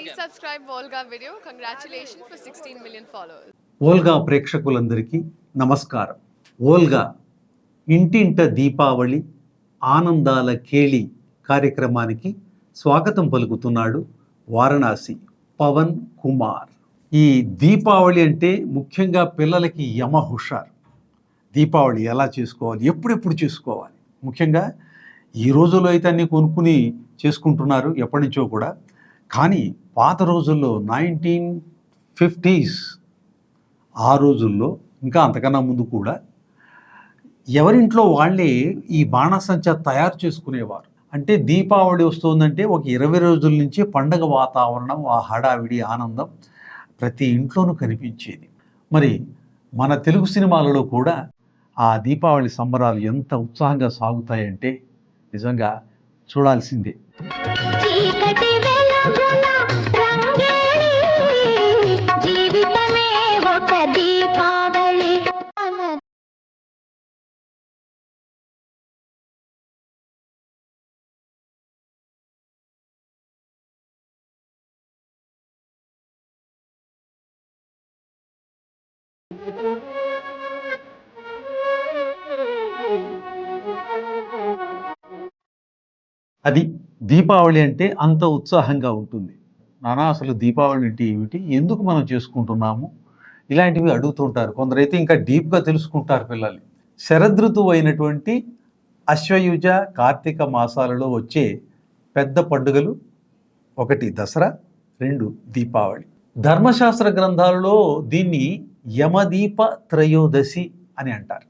Please subscribe Volga Video. Congratulations for 16 million followers. Olga ప్రేక్షకులందరికీ నమస్కారం. ఓల్గా ఇంటింట దీపావళి ఆనందాల కేళి కార్యక్రమానికి స్వాగతం పలుకుతున్నాడు వారణాసి పవన్ కుమార్. ఈ దీపావళి అంటే ముఖ్యంగా పిల్లలకి యమ హుషార్. దీపావళి ఎలా చేసుకోవాలి? ఎప్పుడెప్పుడు చేసుకోవాలి? ముఖ్యంగా ఈ రోజుల్లో అయితే అన్నీ కొనుక్కుని చేసుకుంటున్నారు ఎప్పటి నుంచో కూడా. కానీ పాత రోజుల్లో నైన్టీన్ ఫిఫ్టీస్ ఆ రోజుల్లో ఇంకా అంతకన్నా ముందు కూడా ఎవరింట్లో వాళ్ళే ఈ బాణసంచా తయారు చేసుకునేవారు. అంటే దీపావళి వస్తుందంటే ఒక ఇరవై రోజుల నుంచి పండగ వాతావరణం ఆ హడావిడి ఆనందం ప్రతి ఇంట్లోనూ కనిపించేది. మరి మన తెలుగు సినిమాలలో కూడా ఆ దీపావళి సంబరాలు ఎంత ఉత్సాహంగా సాగుతాయంటే నిజంగా చూడాల్సిందే. అది దీపావళి అంటే అంత ఉత్సాహంగా ఉంటుంది. నానా అసలు దీపావళి అంటే ఏమిటి? ఎందుకు మనం చేసుకుంటున్నాము? ఇలాంటివి అడుగుతుంటారు కొందరైతే ఇంకా డీప్గా తెలుసుకుంటారు పిల్లలు శరదృతువు అయినటువంటి అశ్వయుజ కార్తీక మాసాలలో వచ్చే పెద్ద పండుగలు ఒకటి దసరా రెండు దీపావళి. ధర్మశాస్త్ర గ్రంథాలలో దీన్ని యమదీప త్రయోదశి అని అంటారు.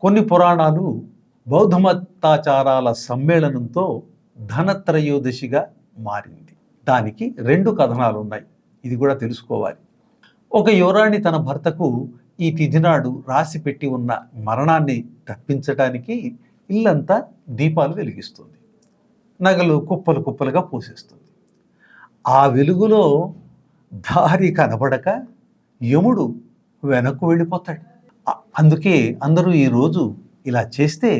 కొన్ని పురాణాలు బౌద్ధమతాచారాల సమ్మేళనంతో ధనత్రయోదశిగా మారింది. దానికి రెండు కథనాలు ఉన్నాయి. ఇది కూడా తెలుసుకోవాలి. ఒక యువరాణి తన భర్తకు ఈ తిథినాడు రాసిపెట్టి రాసి పెట్టి ఉన్న మరణాన్ని తప్పించటానికి ఇల్లంతా దీపాలు వెలిగిస్తుంది. నగలు కుప్పలు కుప్పలుగా పోసేస్తుంది. ఆ వెలుగులో దారి కనబడక యముడు వెనక్కు వెళ్ళిపోతాడు. అందుకే అందరూ ఈరోజు ఇలా చేస్తే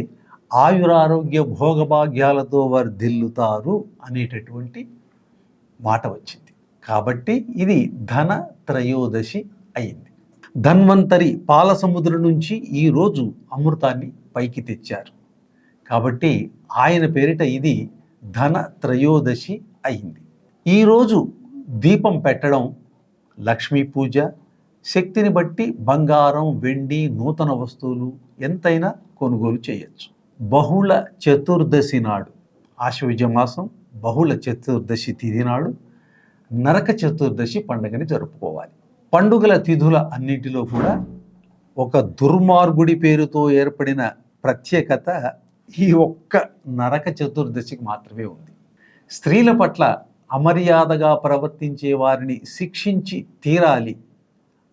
ఆయురారోగ్య భోగభాగ్యాలతో వారు దిల్లుతారు అనేటటువంటి మాట వచ్చింది. కాబట్టి ఇది ధన త్రయోదశి అయింది. ధన్వంతరి పాలసముద్రం నుంచి ఈరోజు అమృతాన్ని పైకి తెచ్చారు. కాబట్టి ఆయన పేరిట ఇది ధన త్రయోదశి అయింది. ఈరోజు దీపం పెట్టడం లక్ష్మీ పూజ శక్తిని బట్టి బంగారం వెండి నూతన వస్తువులు ఎంతైనా కొనుగోలు చేయొచ్చు. బహుళ చతుర్దశి నాడు ఆశ్వయుజ మాసం బహుళ చతుర్దశి తిథి నాడు నరక చతుర్దశి పండుగని జరుపుకోవాలి. పండుగల తిథుల అన్నింటిలో కూడా ఒక దుర్మార్గుడి పేరుతో ఏర్పడిన ప్రత్యేకత ఈ ఒక్క నరక చతుర్దశికి మాత్రమే ఉంది. స్త్రీల పట్ల అమర్యాదగా ప్రవర్తించే వారిని శిక్షించి తీరాలి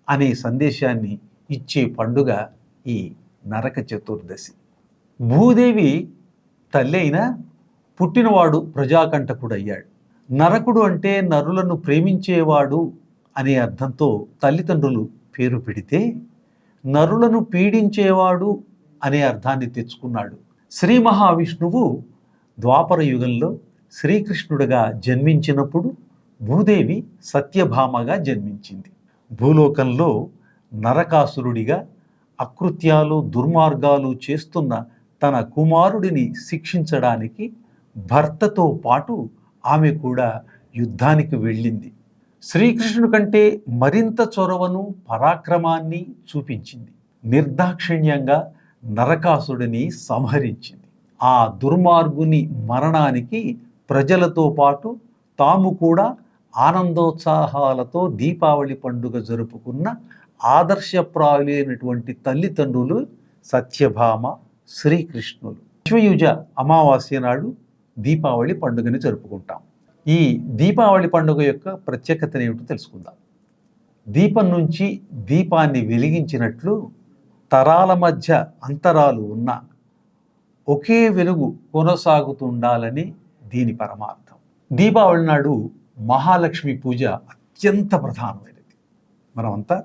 అనే సందేశాన్ని ఇచ్చే పండుగ ఈ నరక చతుర్దశి. భూదేవి తల్లి అయినా పుట్టినవాడు ప్రజాకంటకుడయ్యాడు. నరకుడు అంటే నరులను ప్రేమించేవాడు అనే అర్థంతో తల్లిదండ్రులు పేరు పెడితే నరులను పీడించేవాడు అనే అర్థాన్ని తెచ్చుకున్నాడు. శ్రీ మహావిష్ణువు ద్వాపర యుగంలో శ్రీకృష్ణుడిగా జన్మించినప్పుడు భూదేవి సత్యభామగా జన్మించింది. భూలోకంలో నరకాసురుడిగా అకృత్యాలు దుర్మార్గాలు చేస్తున్న తన కుమారుడిని శిక్షించడానికి భర్తతో పాటు ఆమె కూడా యుద్ధానికి వెళ్ళింది. శ్రీకృష్ణుడు కంటే మరింత చొరవను పరాక్రమాన్ని చూపించింది. నిర్దాక్షిణ్యంగా నరకాసుడిని సంహరించింది. ఆ దుర్మార్గుని మరణానికి ప్రజలతో పాటు తాము కూడా ఆనందోత్సాహాలతో దీపావళి పండుగ జరుపుకున్న ఆదర్శప్రాయులైనటువంటి తల్లిదండ్రులు సత్యభామ శ్రీకృష్ణులు. విశ్వయుజ అమావాస్య నాడు దీపావళి పండుగని జరుపుకుంటాం. ఈ దీపావళి పండుగ యొక్క ప్రత్యేకత ఏమిటో తెలుసుకుందాం. దీపం నుంచి దీపాన్ని వెలిగించినట్లు తరాల మధ్య అంతరాలు ఉన్న ఒకే వెలుగు కొనసాగుతుండాలని దీని పరమార్థం. దీపావళి నాడు మహాలక్ష్మి పూజ అత్యంత ప్రధానమైనది. మనమంతా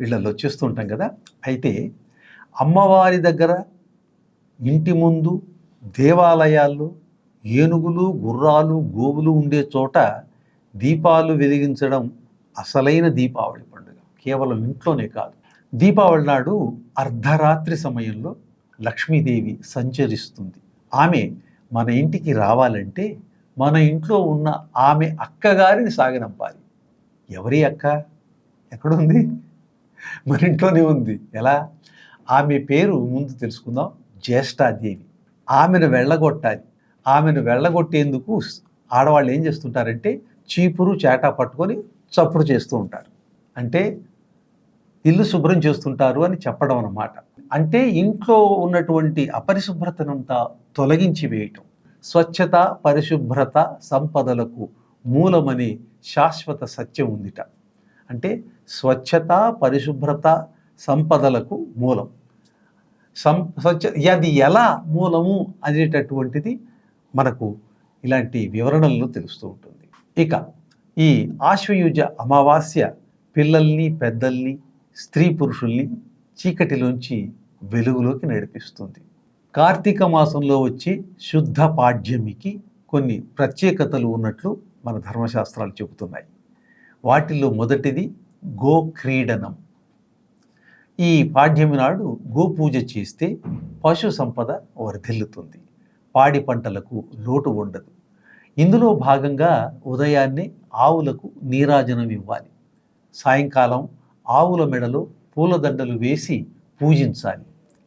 వీళ్ళల్లో చేస్తుంటాం కదా. అయితే అమ్మవారి దగ్గర ఇంటి ముందు దేవాలయాల్లో ఏనుగులు గుర్రాలు గోవులు ఉండే చోట దీపాలు వెలిగించడం అసలైన దీపావళి పండుగ. కేవలం ఇంట్లోనే కాదు. దీపావళి నాడు అర్ధరాత్రి సమయంలో లక్ష్మీదేవి సంచరిస్తుంది. ఆమె మన ఇంటికి రావాలంటే మన ఇంట్లో ఉన్న ఆమె అక్కగారిని సాగనంపాలి. ఎవరి అక్క? ఎక్కడుంది? మన ఇంట్లోనే ఉంది. ఎలా? ఆమె పేరు ముందు తెలుసుకుందాం. జ్యేష్ఠాదేవి. ఆమెను వెళ్ళగొట్టాలి. ఆమెను వెళ్ళగొట్టేందుకు ఆడవాళ్ళు ఏం చేస్తుంటారంటే చీపురు చేట పట్టుకొని చప్పుడు చేస్తూ ఉంటారు. అంటే ఇల్లు శుభ్రం చేస్తుంటారు అని చెప్పడం అన్నమాట. అంటే ఇంట్లో ఉన్నటువంటి అపరిశుభ్రతనంతా తొలగించి వేయటం. స్వచ్ఛత పరిశుభ్రత సంపదలకు మూలమని శాశ్వత సత్యం ఉందిట. అంటే స్వచ్ఛత పరిశుభ్రత సంపదలకు మూలం. సం స్వచ్ఛ అది ఎలా మూలము అనేటటువంటిది మనకు ఇలాంటి వివరణల్లో తెలుస్తూ ఉంటుంది. ఇక ఈ ఆశ్వయుజ అమావాస్య పిల్లల్ని పెద్దల్ని స్త్రీ పురుషుల్ని చీకటిలోంచి వెలుగులోకి నడిపిస్తుంది. కార్తీక మాసంలో వచ్చి శుద్ధ పాడ్యమికి కొన్ని ప్రత్యేకతలు ఉన్నట్లు మన ధర్మశాస్త్రాలు చెబుతున్నాయి. వాటిల్లో మొదటిది గోక్రీడనం. ఈ పాడ్యమి నాడు గోపూజ చేస్తే పశు సంపద వర్ధిల్లుతుంది. పాడి పంటలకు లోటు ఉండదు. ఇందులో భాగంగా ఉదయాన్నే ఆవులకు నీరాజనం ఇవ్వాలి. సాయంకాలం ఆవుల మెడలో పూలదండలు వేసి పూజించాలి.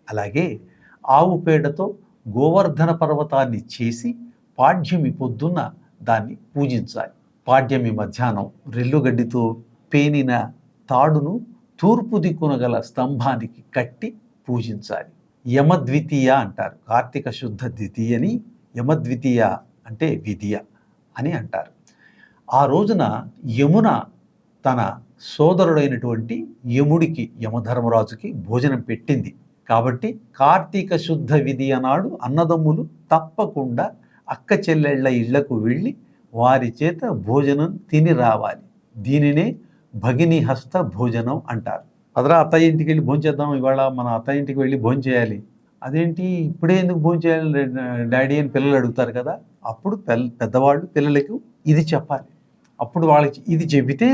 అలాగే ఆవు పేడతో గోవర్ధన పర్వతాన్ని చేసి పాడ్యమి పొద్దున్న దాన్ని పూజించాలి. పాడ్యమి మధ్యాహ్నం రెల్లుగడ్డితో పేనిన తాడును తూర్పు దిక్కున గల స్తంభానికి కట్టి పూజించాలి. యమద్వితీయ అంటారు. కార్తీక శుద్ధ ద్వితీయని యమద్వితీయ అంటే విధియ అని అంటారు. ఆ రోజున యమున తన సోదరుడైనటువంటి యముడికి యమధర్మరాజుకి భోజనం పెట్టింది. కాబట్టి కార్తీక శుద్ధ విధి అనాడు అన్నదమ్ములు తప్పకుండా అక్క చెల్లెళ్ళ ఇళ్ళకు వెళ్ళి వారి చేత భోజనం తిని రావాలి. దీనినే భగిని హస్త భోజనం అంటారు. అదరా అత్తయ్య ఇంటికి వెళ్ళి భోంచేద్దాం ఇవాళ మన అత్తయ్య ఇంటికి వెళ్ళి భోంచేయాలి అదేంటి ఇప్పుడే ఎందుకు భోంచేయాలి డాడీ అని పిల్లలు అడుగుతారు కదా అప్పుడు పెద్దవాళ్ళు పిల్లలకు ఇది చెప్పాలి. అప్పుడు వాళ్ళకి ఇది చెబితే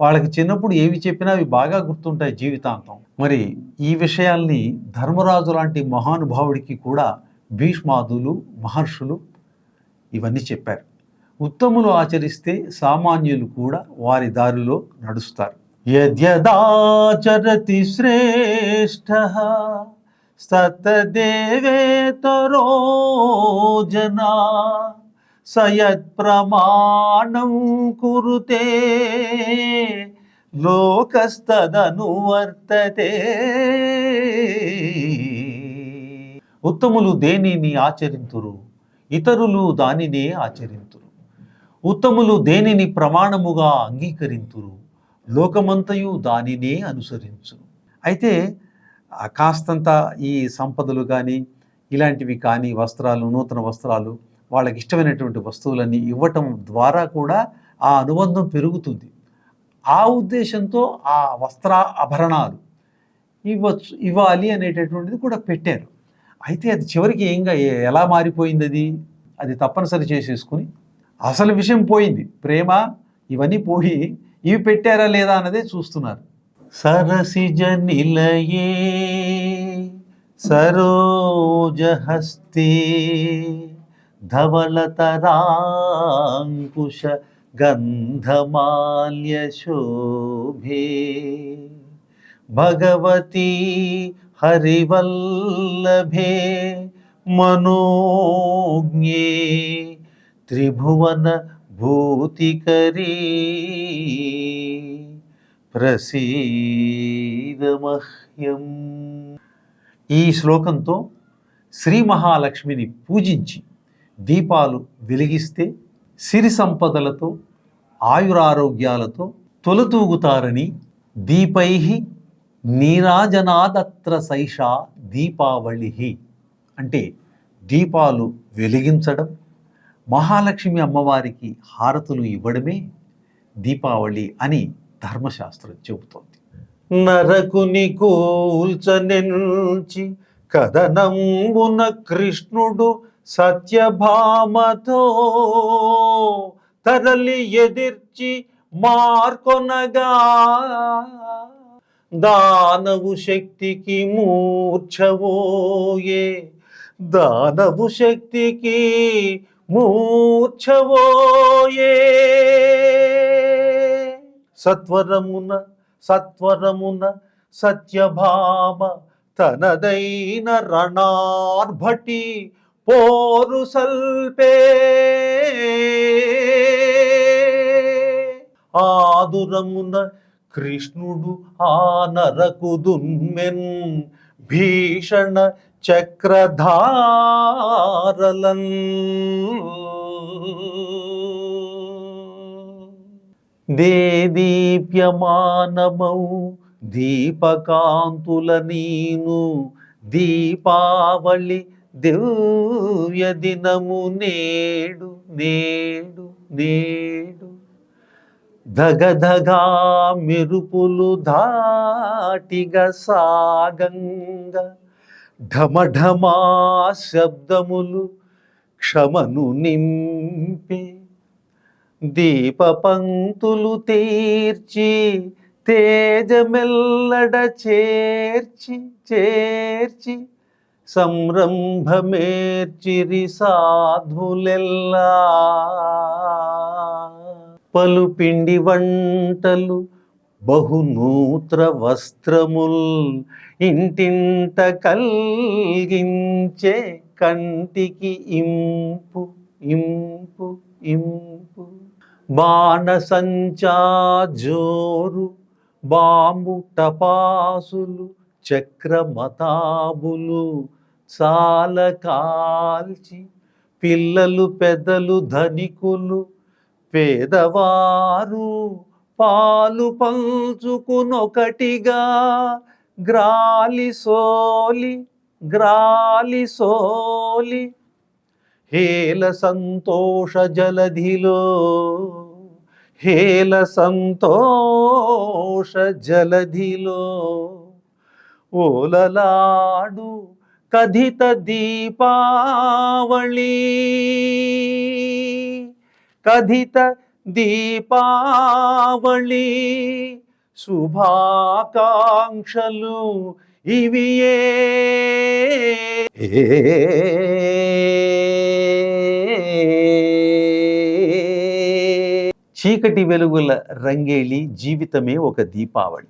వాళ్ళకి చిన్నప్పుడు ఏవి చెప్పినా అవి బాగా గుర్తుంటాయి జీవితాంతం. మరి ఈ విషయాల్ని ధర్మరాజు లాంటి మహానుభావుడికి కూడా భీష్మాదులు మహర్షులు ఇవన్నీ చెప్పారు. ఉత్తములు ఆచరిస్తే సామాన్యులు కూడా వారి దారిలో నడుస్తారు. యద్యదాచరతి శ్రేష్ఠ సతదేవేతరో జనా సయత్ప్రమాణం కురుతే లోకస్తదనువర్తతే ఉత్తములు దేనిని ఆచరింతురు? ఇతరులు దానినే ఆచరింతురు. ఉత్తములు దేనిని ప్రమాణముగా అంగీకరింతురు? లోకమంతయు దానినే అనుసరించును. అయితే కాస్తంత ఈ సంపదలు కానీ ఇలాంటివి కానీ వస్త్రాలు నూతన వస్త్రాలు వాళ్ళకి ఇష్టమైనటువంటి వస్తువులన్నీ ఇవ్వటం ద్వారా కూడా ఆ అనుబంధం పెరుగుతుంది. ఆ ఉద్దేశంతో ఆ వస్త్ర ఆభరణాలు ఇవ్వచ్చు ఇవ్వాలి అనేటటువంటిది కూడా పెట్టారు. అయితే అది చివరికి ఏంగా ఎలా మారిపోయింది అది? అది తప్పనిసరి చేసేసుకుని అసలు విషయం పోయింది. ప్రేమ ఇవన్నీ పోయి ఇవి పెట్టారా లేదా అన్నదే చూస్తున్నారు. సరసిజ నిలయే సరోజహస్తే ధవళతరాంకుశ గంధమాల్య శోభే భగవతి హరివల్లభే మనోజ్ఞే. త్రిభువన భూతికరీ ప్రసీదమహ్యం. ఈ శ్లోకంతో శ్రీ మహాలక్ష్మిని పూజించి దీపాలు వెలిగిస్తే సిరి సంపదలతో ఆయురారోగ్యాలతో తొలతూగుతారని దీపై నీరాజనాదత్ర సైషా దీపావళి అంటే దీపాలు వెలిగించడం మహాలక్ష్మి అమ్మవారికి హారతులు ఇవ్వడమే దీపావళి అని ధర్మశాస్త్రం చెబుతోంది. నరకుని కూల్చనెంచి కథనంబున కృష్ణుడు సత్యభామతో తరలి ఎదిర్చి మార్కొనగా. దానవు శక్తికి మూర్ఛవోయే. దానవు శక్తికి మూర్ఛవోయే. సత్వరమున సత్వరమున సత్యభామ తనదైన రణార్భటి పోరు సల్పే. ఆదురమున కృష్ణుడు ఆ నరకు దుమ్మెన్ భీషణ చక్రధారలన్. దేదీప్యమానమౌ దీపకాంతుల నీను దీపావళి దివ్య దినము నేడు నేడు నేడు. ధగధగా మెరుపులు ధాటిగా సాగంగ ఢమఢమా శబ్దములు క్షమను నింపే. దీప పంక్తులు తీర్చి తేజమెల్లడ చేర్చి చేర్చి సంరంభమేర్చిరి సాధులెల్లా. పలు పిండి వంటలు బహునూత్ర వస్త్రముల్ ఇంటింట కల్గించే కంటికి ఇంపు ఇంపు ఇంపు. బాణసంచా జోరు బాంబు టపాసులు చక్రమతాబులు చాల కాల్చి పిల్లలు పెద్దలు ధనికులు పేదవారు పాలు పంచుకునొకటిగా గ్రాలి సోలి గ్రాలి సోలి. హేల సంతోష జలధిలో హేల సంతోష జలధిలో. ఓలలాడు కథిత దీపావళి. కథిత దీపావళి. శుభాకాంక్షలు ఇవియే చీకటి వెలుగుల రంగేళి జీవితమే ఒక దీపావళి.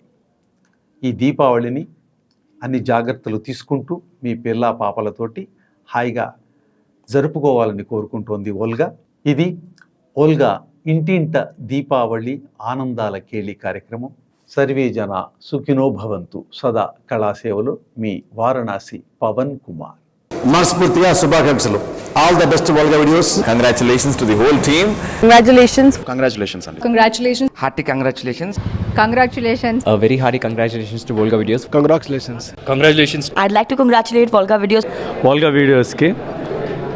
ఈ దీపావళిని అన్ని జాగ్రత్తలు తీసుకుంటూ మీ పిల్ల పాపలతోటి హాయిగా జరుపుకోవాలని కోరుకుంటోంది ఓల్గా ఇది ఓల్గా ఇంటింట దీపావళి ఆనందాల కేళి కార్యక్రమం. సర్వే జన సుఖినో భవంతు. సదా కళాసేవలో మీ వారణాసి పవన్ కుమార్. మనస్ఫూర్తిగా శుభాకాంక్షలు. All the best Volga videos Congratulations to the whole team. Congratulations. Congratulations, Anil. Congratulations. Hearty congratulations. Congratulations. A very hearty congratulations to Volga Videos. Congratulations I'd like to congratulate Volga Videos. Volga వీడియోస్కి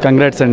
congrats అండి